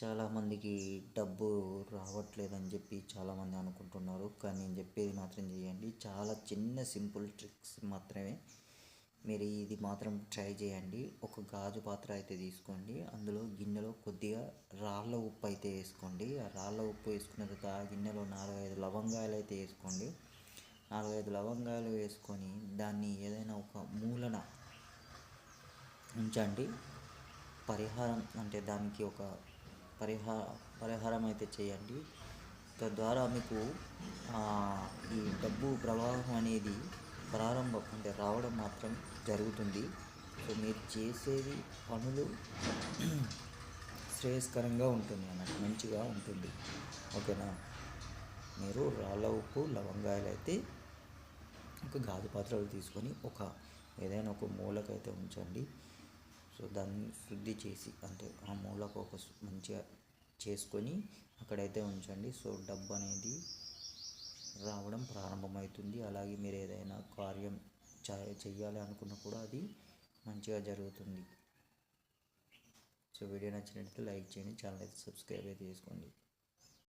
చాలామందికి డబ్బు రావట్లేదని చెప్పి చాలామంది అనుకుంటున్నారు. కానీ నేను చెప్పేది మాత్రం చేయండి చాలా చిన్న సింపుల్ ట్రిక్స్ మాత్రమే మీరు ఇది మాత్రం ట్రై చేయండి. ఒక గాజు పాత్ర అయితే తీసుకోండి. అందులో గిన్నెలో కొద్దిగా రాళ్ళ ఉప్పు అయితే వేసుకోండి. ఆ రాళ్ళ ఉప్పు వేసుకున్న తర్వాత ఆ గిన్నెలో నాలుగైదు లవంగాయలు అయితే వేసుకోండి. నాలుగైదు లవంగాలు వేసుకొని దాన్ని ఏదైనా ఒక మూలన ఉంచండి. పరిహారం అంటే దానికి ఒక పరిహార పరిహారం అయితే చేయండి. తద్వారా మీకు ఈ డబ్బు ప్రవాహం అనేది ప్రారంభం అంటే రావడం మాత్రం జరుగుతుంది. సో మీరు చేసేది పనులు శ్రేయస్కరంగా ఉంటుంది అన్నట్టు మంచిగా ఉంటుంది. ఓకేనా? మీరు రాళ్ళ ఉప్పు లవంగాయలు అయితే ఒక గాజు పాత్రలు తీసుకొని ఒక ఏదైనా ఒక మూలకైతే ఉంచండి. సో దాన్ని శుద్ధి చేసి అంటే ఆ మూలకు ఒక మంచిగా చేసుకొని అక్కడైతే ఉంచండి. సో డబ్బు అనేది రావడం ప్రారంభమవుతుంది. అలాగే మీరు ఏదైనా కార్యం చేయాలి అనుకున్నా కూడా అది మంచిగా జరుగుతుంది. సో వీడియో నచ్చినట్లయితే లైక్ చేయండి. ఛానల్ అయితే సబ్స్క్రైబ్ అయితే చేసుకోండి.